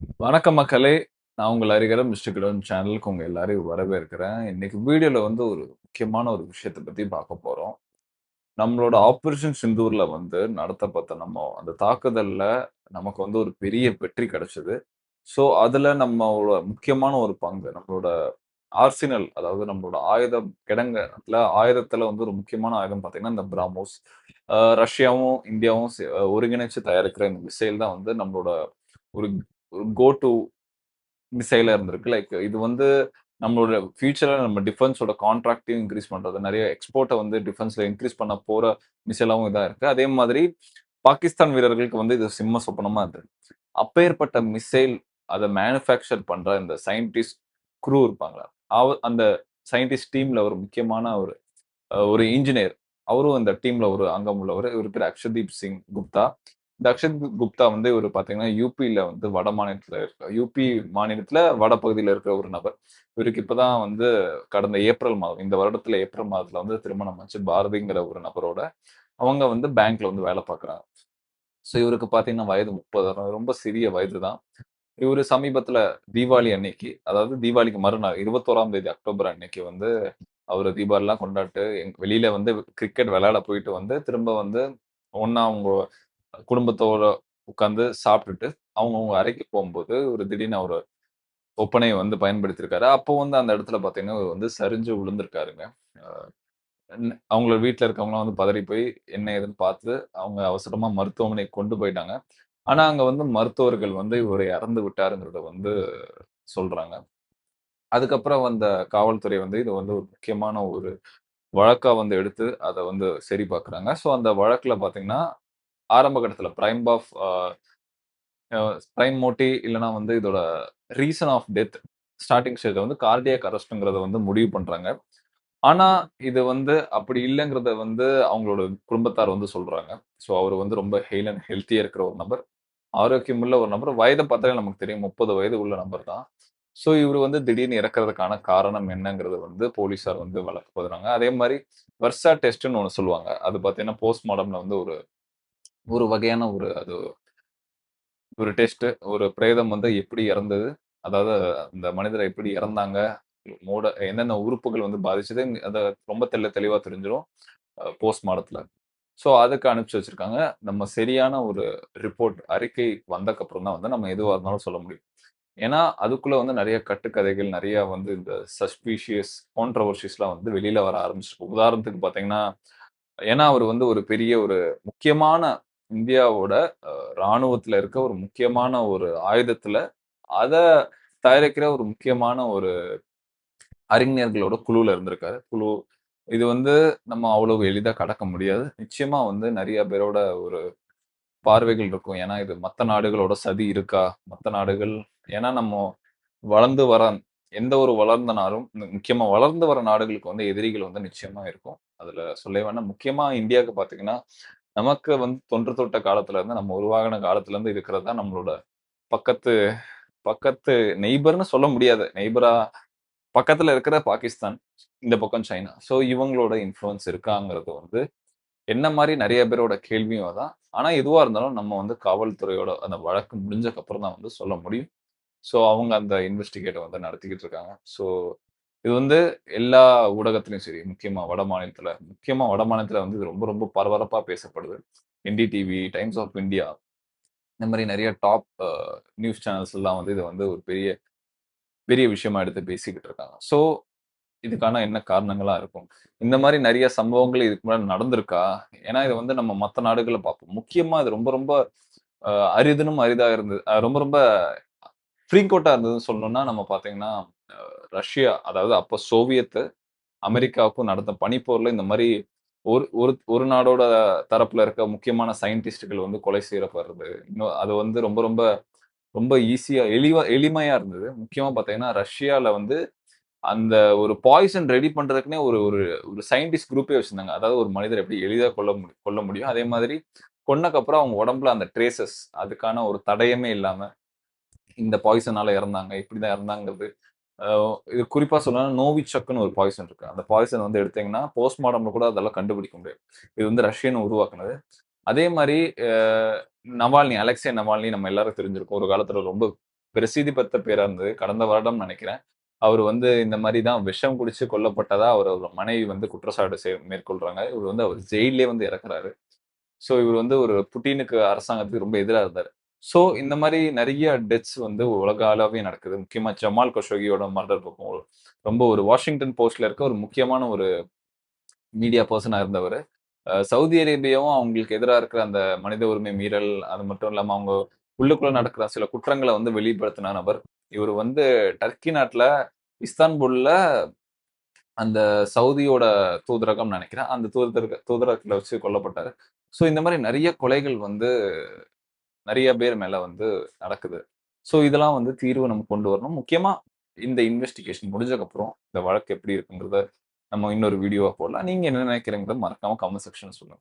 வணக்கம் மக்களே! நான் உங்கள் அறிகிற மிஸ்டர் கிடோன் சேனலுக்கு உங்கள் எல்லாரையும் வரவேற்கிறேன். இன்னைக்கு வீடியோல வந்து ஒரு முக்கியமான ஒரு விஷயத்தை பத்தி பார்க்க போறோம். நம்மளோட ஆப்பரேஷன் சிந்தூர்ல வந்து நடத்தப்பட்ட நம்ம அந்த தாக்குதல்ல நமக்கு வந்து ஒரு பெரிய வெற்றி கிடைச்சது. ஸோ, அதுல நம்மளோட முக்கியமான ஒரு பங்கு, நம்மளோட ஆர்சினல் அதாவது நம்மளோட ஆயுதம் கிடங்குல ஆயுதத்துல வந்து ஒரு முக்கியமான ஆயுதம் பார்த்தீங்கன்னா, இந்த பிராமோஸ் ரஷ்யாவும், இந்தியாவும் ஒருங்கிணைச்சு தயாரிக்கிற இந்த மிசைல் தான் வந்து நம்மளோட ஒரு கோ டூ மிசைலா இருந்திருக்கு. லைக் இது வந்து நம்மளோட ஃபியூச்சர்ல நம்ம டிஃபென்ஸோட கான்ட்ராக்ட்டையும் இன்கிரீஸ் பண்றது. நெறைய எக்ஸ்போர்ட்ட வந்து டிஃபென்ஸ்ல இன்கிரீஸ் பண்ண போற மிசைலாவும் இதா இருக்கு. அதே மாதிரி பாகிஸ்தான் வீரர்களுக்கு வந்து இது சிம்ம சொப்பனமா இருந்தது. அப்பேற்பட்ட மிசைல் அத மேனுஃபேக்சர் பண்ற இந்த சயின்டிஸ்ட் குரூ இருப்பாங்கல்ல, அவ அந்த சயின்டிஸ்ட் டீம்ல ஒரு முக்கியமான ஒரு ஒரு இன்ஜினியர். அவரும் இந்த டீம்ல ஒரு அங்கம் உள்ளவரு. இவரு பேரு அக்ஷதீப் சிங் குப்தா. இந்த அக்ஷத் குப்தா வந்து இவரு பார்த்தீங்கன்னா, யூபியில் வந்து வட மாநிலத்தில் இருக்க யூபி மாநிலத்தில் வட பகுதியில் இருக்கிற ஒரு நபர். இவருக்கு இப்போ தான் வந்து கடந்த ஏப்ரல் மாதம், இந்த வருடத்தில் ஏப்ரல் மாதத்தில் வந்து திருமணம் ஆச்சு. பாரதிங்கிற ஒரு நபரோட. அவங்க வந்து பேங்க்ல வந்து வேலை பார்க்குறாங்க. ஸோ இவருக்கு பார்த்தீங்கன்னா, வயது 30 ரொம்ப சிறிய வயது தான். இவரு சமீபத்தில் தீபாவளி அன்னைக்கு, அதாவது தீபாவளிக்கு மறுநாள் 21ஆம் தேதி அக்டோபர் அன்னைக்கு வந்து அவர் தீபாவளிலாம் கொண்டாட்டு, எங் வெளியில வந்து கிரிக்கெட் விளையாட போயிட்டு வந்து, திரும்ப வந்து ஒன்னா அவங்க குடும்பத்தோட உட்கார்ந்து சாப்பிட்டுட்டு, அவங்கவுங்க அறைக்கு போகும்போது ஒரு திடீர்னு அவர் ஒப்பனையை வந்து பயன்படுத்தியிருக்காரு. அப்போ வந்து அந்த இடத்துல பார்த்தீங்கன்னா, வந்து சரிஞ்சு விழுந்திருக்காருங்க. அவங்கள வீட்டில் இருக்கவங்கலாம் வந்து பதறி போய் என்ன ஏதுன்னு பார்த்து, அவங்க அவசரமா மருத்துவமனைக்கு கொண்டு போயிட்டாங்க. ஆனா, அங்க வந்து மருத்துவர்கள் வந்து இவரை இறந்து விட்டாருங்கிறத வந்து சொல்றாங்க. அதுக்கப்புறம் வந்த காவல்துறை வந்து இது வந்து ஒரு முக்கியமான ஒரு வழக்கா வந்து எடுத்து, அதை வந்து சரி பார்க்குறாங்க. ஸோ அந்த வழக்குல பார்த்தீங்கன்னா, ஆரம்ப கட்டத்தில் பிரைம் ஆஃப் பிரைம் மோட்டி இல்லன்னா வந்து இதோட ரீசன் ஆஃப் டெத் ஸ்டார்டிங் ஸ்டேஜ்ல வந்து கார்டியாக் அரெஸ்ட்ங்கிறத வந்து முடிவு பண்றாங்க. ஆனா, இது வந்து அப்படி இல்லைங்கிறத வந்து அவங்களோட குடும்பத்தார் வந்து சொல்றாங்க. ஸோ அவர் வந்து ரொம்ப ஹெயில் அண்ட் ஹெல்த்தியாக இருக்கிற ஒரு நபர். ஆரோக்கியமுள்ள ஒரு நபர். வயதை பார்த்தாலே நமக்கு தெரியும். 30 வயது உள்ள நபர் தான். ஸோ இவர் வந்து திடீர்னு இறக்குறதுக்கான காரணம் என்னங்கிறது வந்து போலீஸார் வந்து வழக்கு போதுறாங்க அதே மாதிரி வர்ஷா டெஸ்ட்னு ஒன்னு சொல்லுவாங்க. அது பார்த்தீங்கன்னா, போஸ்ட்மார்டம்ல வந்து ஒரு ஒரு வகையான ஒரு அது ஒரு டெஸ்ட். ஒரு பிரேதம் வந்து எப்படி இறந்தது? அதாவது அந்த மனிதர் எப்படி இறந்தாங்க? மூட என்னென்ன உறுப்புகள் வந்து பாதிச்சது? அத ரொம்ப தெள்ள தெளிவா தெரிஞ்சிரும். போஸ்ட் போஸ்ட்மார்டத்துல. ஸோ அதுக்கு அனுப்பிச்சு வச்சிருக்காங்க. நம்ம சரியான ஒரு ரிப்போர்ட் அறிக்கை வந்தக்கப்புறம் தான் வந்து நம்ம எதுவாக இருந்தாலும் சொல்ல முடியும். ஏன்னா, அதுக்குள்ள வந்து நிறைய கட்டுக்கதைகள், நிறைய வந்து இந்த சஸ்பீஷியஸ் கான்ட்ரோவர்ஷிஸ்லாம் வந்து வெளியில வர ஆரம்பிச்சிருக்கும் உதாரணத்துக்கு பார்த்தீங்கன்னா, ஏன்னா அவர் வந்து ஒரு பெரிய ஒரு முக்கியமான இந்தியாவோட இராணுவத்தில் ராணுவத்துல இருக்க ஒரு முக்கியமான ஒரு ஆயுதத்துல, அத தயாரிக்கிற ஒரு முக்கியமான ஒரு அறிஞர்களோட குழுவுல இருந்திருக்காரு. குழு இது வந்து நம்ம அவ்வளவு எளிதா கடக்க முடியாது. நிச்சயமா வந்து நிறைய பேரோட ஒரு பார்வைகள் இருக்கும். ஏன்னா, இது மத்த நாடுகளோட சதி இருக்கா? மத்த நாடுகள் ஏன்னா நம்ம வளர்ந்து வர எந்த ஒரு வளர்ந்த நாடும், முக்கியமா வளர்ந்து வர நாடுகளுக்கு வந்து எதிரிகள் வந்து நிச்சயமா இருக்கும். அதுல சொல்ல வேணாம். முக்கியமா இந்தியாவுக்கு பார்த்தீங்கன்னா, நமக்கு வந்து தொன்று தொட்ட காலத்துல இருந்து, நம்ம உருவாகின காலத்துல இருந்து இருக்கிறது தான் நம்மளோட பக்கத்து பக்கத்து நெய்பர்னு சொல்ல முடியாது. நெய்பரா பக்கத்துல இருக்கிற பாகிஸ்தான், இந்த பக்கம் சைனா. ஸோ இவங்களோட இன்ஃப்ளூயன்ஸ் இருக்காங்கிறது வந்து என்ன மாதிரி நிறைய பேரோட கேள்வியும் தான் ஆனா எதுவா இருந்தாலும் நம்ம வந்து காவல்துறையோட அந்த வழக்கு முடிஞ்சக்கப்புறம் தான் வந்து சொல்ல முடியும். ஸோ அவங்க அந்த இன்வெஸ்டிகேட்டை வந்து நடத்திக்கிட்டு இருக்காங்க. ஸோ இது வந்து எல்லா ஊடகத்திலையும் சரி, முக்கியமா வட மாநிலத்தில் முக்கியமா வட மாநிலத்தில் வந்து இது ரொம்ப ரொம்ப பரபரப்பா பேசப்படுது. என்டிடிவி, டைம்ஸ் ஆஃப் இந்தியா இந்த மாதிரி நிறைய டாப் நியூஸ் சேனல்ஸ் எல்லாம் வந்து இதை வந்து ஒரு பெரிய பெரிய விஷயமா எடுத்து பேசிக்கிட்டு இருக்காங்க. ஸோ இதுக்கான என்ன காரணங்களா இருக்கும்? இந்த மாதிரி நிறைய சம்பவங்கள் இதுக்கு முன்னாடி நடந்திருக்கா? ஏன்னா இதை வந்து நம்ம மற்ற நாடுகளை பார்ப்போம். முக்கியமா இது ரொம்ப ரொம்ப அரிதுனும் அரிதா இருந்தது. ரொம்ப ரொம்ப ஃப்ரீ கோட்டா இருந்ததுன்னு சொல்லணும்னா, நம்ம பார்த்தீங்கன்னா, ரஷ்யா அதாவது அப்போ சோவியத்து அமெரிக்காவுக்கும் நடந்த பனிப்போரில் இந்த மாதிரி ஒரு ஒரு ஒரு நாடோட தரப்புல இருக்க முக்கியமான சயின்டிஸ்டுகள் வந்து கொலை செய்யப்படுறது. இன்னும் அது வந்து ரொம்ப ரொம்ப ரொம்ப ஈஸியா எளிவா எளிமையா இருந்தது. முக்கியமா பார்த்தீங்கன்னா, ரஷ்யால வந்து அந்த ஒரு பாய்சன் ரெடி பண்றதுக்குனே ஒரு ஒரு ஒரு சயின்டிஸ்ட் குரூப்பே வச்சிருந்தாங்க. அதாவது ஒரு மனிதர் எப்படி எளிதாக கொல்ல முடியும் கொல்ல முடியும். அதே மாதிரி கொன்னக்கப்புறம் அவங்க உடம்புல அந்த ட்ரேசஸ் அதுக்கான ஒரு தடயமே இல்லாம, இந்த பாய்சனால இறந்தாங்க. இப்படிதான் இறந்தாங்கிறது. இது குறிப்பா சொல்லணும்னா நோவிச்சக்ன்னு ஒரு பாய்சன் இருக்கு. அந்த பாய்சன் வந்து எடுத்தீங்கன்னா, போஸ்ட்மார்டம்ல கூட அதெல்லாம் கண்டுபிடிக்க முடியாது. இது வந்து ரஷ்யன் உருவாக்குனது. அதே அ நவால்னி, அலெக்ஸே நவால்னி நம்ம எல்லாரும் தெரிஞ்சிருக்கும். ஒரு காலத்துல ரொம்ப பிரசித்தி பெற்ற பேரா இருந்தது. கடந்த வருடம் நெனைக்கிறேன். அவரு வந்து இந்த மாரி தான் விஷம் குடிச்சு கொல்லப்பட்டதா அவரோட மனைவி வந்து குற்றச்சாட்டு செ மேற்கொள்றாங்க. இவரு வந்து அவர் ஜெயில்லயே வந்து இறக்குறாரு. ஸோ இவரு வந்து ஒரு புட்டினுக்கு அரசாங்கத்துக்கு ரொம்ப எதிரா இருந்தாரு. ஸோ இந்த மாதிரி நிறைய டெத்ஸ் வந்து உலக அளவே நடக்குது. முக்கியமாக ஜமால் கஷோகியோட மர்டர் பக்கம் ரொம்ப ஒரு வாஷிங்டன் போஸ்ட்ல இருக்க ஒரு முக்கியமான ஒரு மீடியா பர்சனாக இருந்தவர் சவுதி அரேபியாவும் அவங்களுக்கு எதிராக இருக்கிற அந்த மனித உரிமை மீறல், அது மட்டும் இல்லாமல் அவங்க உள்ளுக்குள்ள நடக்கிற சில குற்றங்களை வந்து வெளிப்படுத்தின நபர். இவர் வந்து டர்க்கி நாட்டில் இஸ்தான்புல்ல அந்த சவுதியோட தூதரகம் நினைக்கிறேன் அந்த தூதரக தூதரகத்தில் வச்சு கொல்லப்பட்டார் ஸோ இந்த மாதிரி நிறைய கொலைகள் வந்து நிறைய பேர் மேல வந்து நடக்குது. ஸோ இதெல்லாம் வந்து தீர்வு நம்ம கொண்டு வரணும். முக்கியமா இந்த இன்வெஸ்டிகேஷன் முடிஞ்சதுக்கப்புறம் இந்த வழக்கு எப்படி இருக்குங்கிறத நம்ம இன்னொரு வீடியோவாக போடலாம். நீங்க என்ன நினைக்கிறீங்கிறத மறக்காம கமெண்ட் செக்ஷன் சொல்லுங்க.